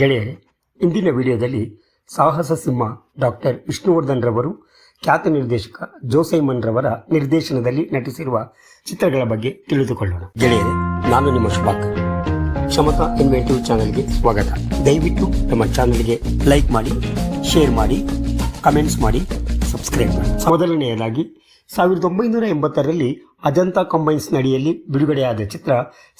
ಗೆಳೆಯರೆ ಇಂದಿನ ವಿಡಿಯೋದಲ್ಲಿ ಸಾಹಸ ಸಿಂಹ ಡಾಕ್ಟರ್ ವಿಷ್ಣುವರ್ಧನ್ ರವರು, ಖ್ಯಾತ ನಿರ್ದೇಶಕ ಜೋಸೈಮನ್ ರವರ ನಿರ್ದೇಶನದಲ್ಲಿ ನಟಿಸಿರುವ ಚಿತ್ರಗಳ ಬಗ್ಗೆ ತಿಳಿದುಕೊಳ್ಳೋಣ. ಗೆಳೆಯರೆ, ನಾನು ನಿಮ್ಮ ಶುಭಾಕ. ಕ್ಷಮತಾ ಇನ್ವೆಂಟಿವ್ ಚಾನಲ್ಗೆ ಸ್ವಾಗತ. ದಯವಿಟ್ಟು ನಮ್ಮ ಚಾನಲ್ಗೆ ಲೈಕ್ ಮಾಡಿ, ಶೇರ್ ಮಾಡಿ, ಕಮೆಂಟ್ಸ್ ಮಾಡಿ, ಸಬ್ಸ್ಕ್ರೈಬ್ ಮಾಡಿ. ಮೊದಲನೆಯದಾಗಿ, ಸಾವಿರದ ಒಂಬೈನೂರ ಎಂಬತ್ತರಲ್ಲಿ ಅಜಂತಾ ಕಂಬೈನ್ಸ್ ನಡಿಯಲ್ಲಿ ಬಿಡುಗಡೆಯಾದ ಚಿತ್ರ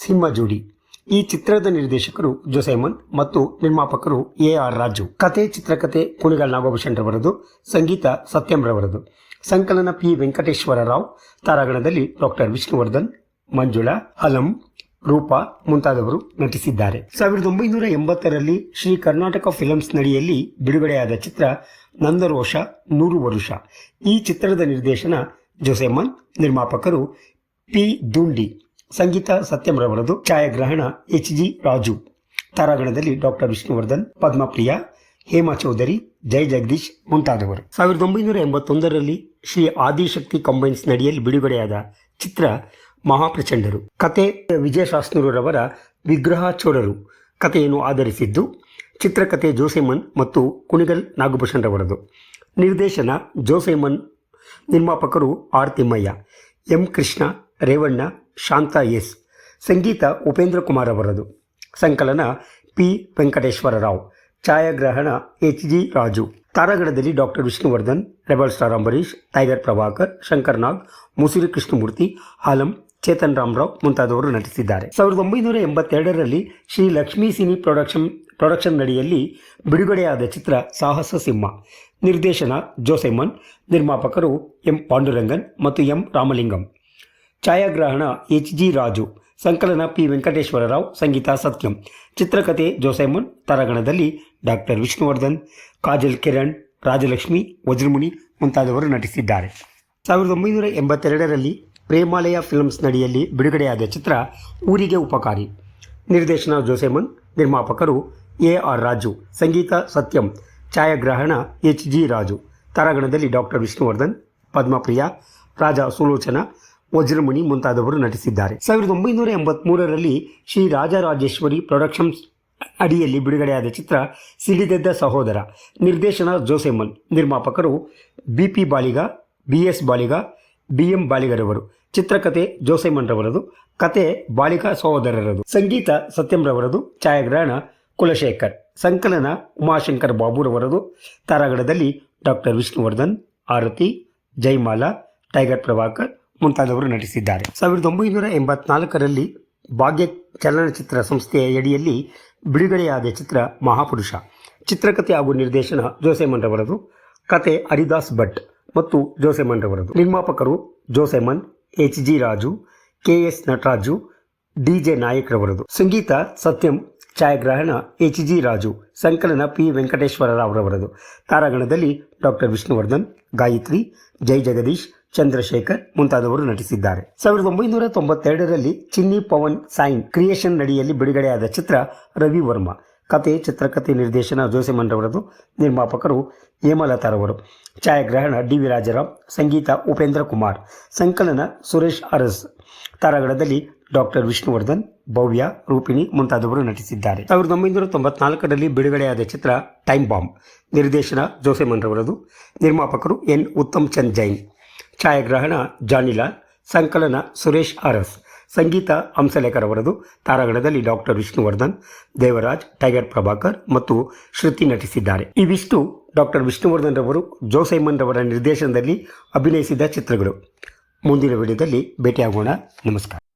ಸಿಂಹ ಜೋಡಿ. ಈ ಚಿತ್ರದ ನಿರ್ದೇಶಕರು ಜೋಸೆಮನ್ ಮತ್ತು ನಿರ್ಮಾಪಕರು ಎ ಆರ್ ರಾಜು. ಕತೆ ಚಿತ್ರಕಥೆ ಕುಣಿಗಳ ನಾಗಭೂಷಣ್ ರವರದು, ಸಂಗೀತ ಸತ್ಯಂ ರವರದು. ಸಂಕಲನ ಪಿ. ವೆಂಕಟೇಶ್ವರ ರಾವ್, ತಾರಾಗಣದಲ್ಲಿ ಡಾಕ್ಟರ್ ವಿಷ್ಣುವರ್ಧನ್, ಮಂಜುಳಾ, ಅಲಂ, ರೂಪಾ ಮುಂತಾದವರು ನಟಿಸಿದ್ದಾರೆ. ಸಾವಿರದ ಒಂಬೈನೂರ ಎಂಬತ್ತರಲ್ಲಿ ಶ್ರೀ ಕರ್ನಾಟಕ ಫಿಲಮ್ಸ್ ನಡಿಯಲ್ಲಿ ಬಿಡುಗಡೆಯಾದ ಚಿತ್ರ ನಂದರೋಷ, ನೂರು ವರುಷ. ಈ ಚಿತ್ರದ ನಿರ್ದೇಶನ ಜೋಸೆಮನ್, ನಿರ್ಮಾಪಕರು ಪಿ. ದುಂಡಿ. ಸಂಗೀತ ಸತ್ಯಂ ರವರದು ಛಾಯಾಗ್ರಹಣ ಎಚ್ ಜಿ ರಾಜು. ತಾರಾಗಣದಲ್ಲಿ ಡಾಕ್ಟರ್ ವಿಷ್ಣುವರ್ಧನ್, ಪದ್ಮಪ್ರಿಯ, ಹೇಮಾ ಚೌಧರಿ, ಜಯ ಜಗದೀಶ್ ಮುಂತಾದವರು. ಸಾವಿರದ ಒಂಬೈನೂರ ಎಂಬತ್ತೊಂದರಲ್ಲಿ ಶ್ರೀ ಆದಿಶಕ್ತಿ ಕಂಬೈನ್ಸ್ ನಡಿಯಲ್ಲಿ ಬಿಡುಗಡೆಯಾದ ಚಿತ್ರ ಮಹಾಪ್ರಚಂಡರು. ಕತೆ ವಿಜಯಶಾಸ್ತ್ರರವರ ವಿಗ್ರಹ ಚೋರರು. ಕಥೆಯನ್ನು ಆಧರಿಸಿದ್ದು ಚಿತ್ರಕಥೆ ಜೋಸೆಮನ್ ಮತ್ತು ಕುಣಿಗಲ್ ನಾಗಭೂಷಣ್ ರವರದು. ನಿರ್ದೇಶನ ಜೋಸೆಮನ್, ನಿರ್ಮಾಪಕರು R Thimmaiah M Krishna, Revanna Shanta S. ಸಂಗೀತ ಉಪೇಂದ್ರ ಕುಮಾರ್ ಅವರದು. ಸಂಕಲನ ಪಿ. ವೆಂಕಟೇಶ್ವರ ರಾವ್ ಛಾಯಾಗ್ರಹಣ H. G. Raju. ತಾರಾಗಢದಲ್ಲಿ doctor Vishnuvardhan, rebel star Ambareesh tiger Prabhakar Shankar Nag Musuri Krishnamurthy Alam Chetan Ramarao ಮುಂತಾದವರು ನಟಿಸಿದ್ದಾರೆ. ಸಾವಿರದ ಒಂಬೈನೂರ ಎಂಬತ್ತೆರಡರಲ್ಲಿ Shri Lakshmi cine production production ನಡಿಯಲ್ಲಿ ಬಿಡುಗಡೆಯಾದ ಚಿತ್ರ ಸಾಹಸ ಸಿಂಹ. ನಿರ್ದೇಶನ ಜೋಸೆಮನ್, ನಿರ್ಮಾಪಕರು ಎಂ. ಪಾಂಡುರಂಗನ್ ಮತ್ತು ಎಂ. ರಾಮಲಿಂಗಂ. ಛಾಯಾಗ್ರಹಣ ಎಚ್ ಜಿ ರಾಜು, ಸಂಕಲನ ಪಿ ವೆಂಕಟೇಶ್ವರ ರಾವ್ ಸಂಗೀತ ಸತ್ಯಂ. ಚಿತ್ರಕಥೆ ಜೋಸೈಮನ್, ತರಗಣದಲ್ಲಿ ಡಾಕ್ಟರ್ ವಿಷ್ಣುವರ್ಧನ್, ಕಾಜಲ್ ಕಿರಣ್, ರಾಜಲಕ್ಷ್ಮಿ, ವಜ್ರಮುನಿ ಮುಂತಾದವರು ನಟಿಸಿದ್ದಾರೆ. ಸಾವಿರದ ಒಂಬೈನೂರ ಎಂಬತ್ತೆರಡರಲ್ಲಿ ಪ್ರೇಮಾಲಯ ಫಿಲ್ಮ್ಸ್ ನಡಿಯಲ್ಲಿ ಬಿಡುಗಡೆಯಾದ ಚಿತ್ರ ಊರಿಗೆ ಉಪಕಾರಿ. ನಿರ್ದೇಶನ ಜೋಸೆಮನ್, ನಿರ್ಮಾಪಕರು ಎ ಆರ್ ರಾಜು, ಸಂಗೀತ ಸತ್ಯಂ, ಛಾಯಾಗ್ರಹಣ ಎಚ್ ಜಿ ರಾಜು, ತಾರಾಗಣದಲ್ಲಿ ಡಾಕ್ಟರ್ ವಿಷ್ಣುವರ್ಧನ್, ಪದ್ಮಪ್ರಿಯ, ರಾಜ ಸುಲೋಚನ ವಜ್ರಮುನಿ ಮುಂತಾದವರು ನಟಿಸಿದ್ದಾರೆ. ಸಾವಿರದ ಒಂಬೈನೂರ ಎಂಬತ್ಮೂರರಲ್ಲಿ ಶ್ರೀ ರಾಜರಾಜೇಶ್ವರಿ ಪ್ರೊಡಕ್ಷನ್ಸ್ ಅಡಿಯಲ್ಲಿ ಬಿಡುಗಡೆಯಾದ ಚಿತ್ರ ಸಿಡಿದೆದ್ದ ಸಹೋದರ ನಿರ್ದೇಶನ ಜೋಸೆಮನ್. ನಿರ್ಮಾಪಕರು B P Baliga B S Baliga B M ಬಾಲಿಗರವರು. ಚಿತ್ರಕಥೆ ಜೋಸೆಮನ್ ರವರದು ಕತೆ ಬಾಲಿಕ ಸಹೋದರರದು. ಸಂಗೀತ ಸತ್ಯಂ ರವರದು ಛಾಯಾಗ್ರಹಣ ಕುಲಶೇಖರ್. ಸಂಕಲನ ಉಮಾಶಂಕರ್ ಬಾಬುರವರದು ತಾರಾಗಢದಲ್ಲಿ ಡಾಕ್ಟರ್ ವಿಷ್ಣುವರ್ಧನ್, ಆರತಿ ಜೈಮಾಲಾ ಟೈಗರ್ ಪ್ರಭಾಕರ್ ಮುಂತಾದವರು ನಟಿಸಿದ್ದಾರೆ. ಸಾವಿರದ ಒಂಬೈನೂರ ಎಂಬತ್ನಾಲ್ಕರಲ್ಲಿ ಭಾಗ್ಯ ಚಲನಚಿತ್ರ ಸಂಸ್ಥೆಯ ಅಡಿಯಲ್ಲಿ ಬಿಡುಗಡೆಯಾದ ಚಿತ್ರ ಮಹಾಪುರುಷ. ಚಿತ್ರಕಥೆ ಹಾಗೂ ನಿರ್ದೇಶನ ಜೋಸೆಮನ್ ರವರದು, ಕತೆ ಹರಿದಾಸ್ ಭಟ್ ಮತ್ತು ಜೋಸೆಮನ್ ರವರದು. ನಿರ್ಮಾಪಕರು Joe Simon H G Raju K S Nataraju D J Naik ರವರದು. ಸಂಗೀತ ಸತ್ಯಂ, ಛಾಯಾಗ್ರಹಣ ಎಚ್ ಜಿ ರಾಜು, ಸಂಕಲನ ಪಿ ವೆಂಕಟೇಶ್ವರ ರಾವ್ ರವರದು. ತಾರಾಗಣದಲ್ಲಿ ಡಾಕ್ಟರ್ ವಿಷ್ಣುವರ್ಧನ್, ಗಾಯತ್ರಿ, ಜೈ ಜಗದೀಶ್ ಚಂದ್ರಶೇಖರ್ ಮುಂತಾದವರು ನಟಿಸಿದ್ದಾರೆ. ಸಾವಿರದ ಒಂಬೈನೂರ ತೊಂಬತ್ತೆರಡರಲ್ಲಿ ಚಿನ್ನಿ ಪವನ್ ಸೈನ್ ಕ್ರಿಯೇಷನ್ ನಡಿಯಲ್ಲಿ ಬಿಡುಗಡೆಯಾದ ಚಿತ್ರ ರವಿ ವರ್ಮ. ಕತೆ ಚಿತ್ರಕಥೆ ನಿರ್ದೇಶನ ಜೋಸೆ ರವರದು ನಿರ್ಮಾಪಕರು ಹೇಮಲತಾರವರು. ಛಾಯಾಗ್ರಹಣ ಡಿ ವಿ ರಾಜರಾವ್ ಸಂಗೀತ ಉಪೇಂದ್ರ ಕುಮಾರ್, ಸಂಕಲನ ಸುರೇಶ್ ಅರಸ್. ತಾರಾಗಣದಲ್ಲಿ ಡಾಕ್ಟರ್ ವಿಷ್ಣುವರ್ಧನ್, ಭವ್ಯ, ರೂಪಿಣಿ ಮುಂತಾದವರು ನಟಿಸಿದ್ದಾರೆ. ಸಾವಿರದ ಒಂಬೈನೂರ ತೊಂಬತ್ನಾಲ್ಕರಲ್ಲಿ ಬಿಡುಗಡೆಯಾದ ಚಿತ್ರ ಟೈಮ್ ಬಾಂಬ್. ನಿರ್ದೇಶನ ಜೋಸೆಮನ್ ರವರದು. ನಿರ್ಮಾಪಕರು ಎನ್ ಉತ್ತಮ್ ಚಂದ್ ಜೈನ್. ಛಾಯಾಗ್ರಹಣ ಜಾನಿಲಾಲ್ ಸಂಕಲನ ಸುರೇಶ್ ಅರಸ್ ಸಂಗೀತ ಹಂಸಲೇಖರ್ ಅವರದು, ತಾರಾಗಣದಲ್ಲಿ ಡಾಕ್ಟರ್ ವಿಷ್ಣುವರ್ಧನ್, ದೇವರಾಜ್, ಟೈಗರ್ ಪ್ರಭಾಕರ್ ಮತ್ತು ಶ್ರುತಿ ನಟಿಸಿದ್ದಾರೆ. ಇವಿಷ್ಟು ಡಾಕ್ಟರ್ ವಿಷ್ಣುವರ್ಧನ್ ರವರು, ಜೋಸೈಮನ್ ರವರ ನಿರ್ದೇಶನದಲ್ಲಿ ಅಭಿನಯಿಸಿದ ಚಿತ್ರಗಳು. ಮುಂದಿನ ವಿಡಿಯೋದಲ್ಲಿ ಭೇಟಿಯಾಗೋಣ. ನಮಸ್ಕಾರ.